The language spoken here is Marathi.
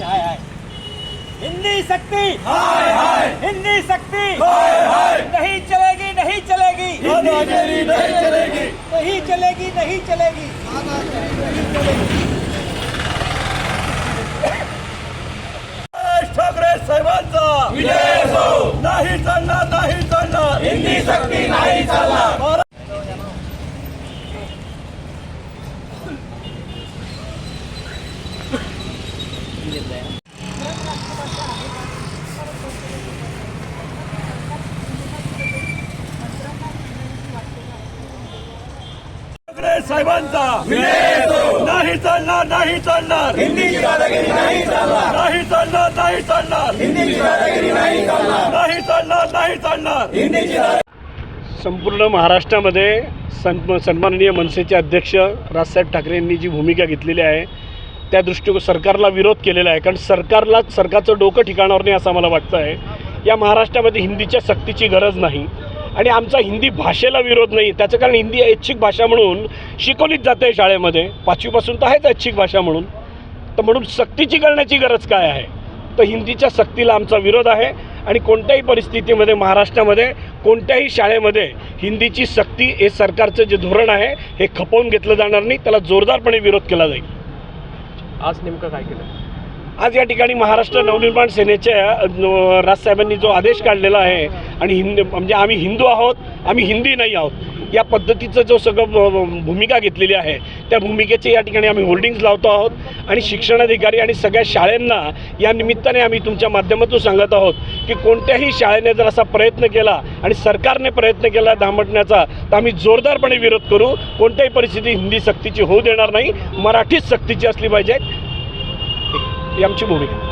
सक्ती हाय हाय हिंदी शक्ति! हाय हाय। हिंदी शक्ति! हाय हाय। नहीं चलेगी नहीं चलेगी। नहीं चलेगी। नहीं चलेगी नहीं चलेगी। ठाकरे साहेबांचा विजय असो नाही चालणार नाही चालणार हिंदी सक्ती नाही ठाकरे साहेबांचा. नाही चालणार नाही चालणार. नाही चालणार. नाही चालणार नाही चालणार. नाही चालणार. संपूर्ण महाराष्ट्रामध्ये सन सन्माननीय मनसेचे अध्यक्ष राजसाहेब ठाकरे यांनी जी भूमिका घेतलेली आहे त्या दृष्टी सरकारला विरोध केलेला आहे. कारण सरकारलाच सरकारचं डोकं ठिकाणावर नाही असं मला वाटतं आहे या महाराष्ट्रामध्ये हिंदीच्या सक्तीची गरज नाही. आणि आमचा हिंदी भाषेला विरोध नाही. त्याचं कारण हिंदी ऐच्छिक भाषा म्हणून शिकवलीच जाते शाळेमध्ये. पाचवीपासून तर आहेच ऐच्छिक भाषा म्हणून. तर म्हणून सक्तीची करण्याची गरज काय आहे? तर हिंदीच्या सक्तीला आमचा विरोध आहे आणि कोणत्याही परिस्थितीमध्ये महाराष्ट्रामध्ये कोणत्याही शाळेमध्ये हिंदीची सक्ती हे सरकारचं जे धोरण आहे हे खपवून घेतलं जाणार नाही. त्याला जोरदारपणे विरोध केला जाईल. आज नेमकं काय केलं? आज या ठिकाणी महाराष्ट्र नवनिर्माण सेनेच्या राजसाहेबांनी जो आदेश काढलेला आहे आणि हिंद म्हणजे आम्ही हिंदू आहोत आम्ही हिंदी नाही आहोत या पद्धतीचं जो सगळं भूमिका घेतलेली आहे त्या भूमिकेचे या ठिकाणी आम्ही होल्डिंग्ज लावतो आहोत आणि शिक्षणाधिकारी आणि सगळ्या शाळांना या निमित्ताने आम्ही तुमच्या माध्यमातून सांगत आहोत की कोणत्याही शाळेने जर असा प्रयत्न केला आणि सरकारने प्रयत्न केला दामटण्याचा तर आम्ही जोरदारपणे विरोध करू. कोणत्याही परिस्थिती हिंदी सक्तीची होऊ देणार नाही. मराठीच सक्तीची असली पाहिजे. ही आमची भूमिका.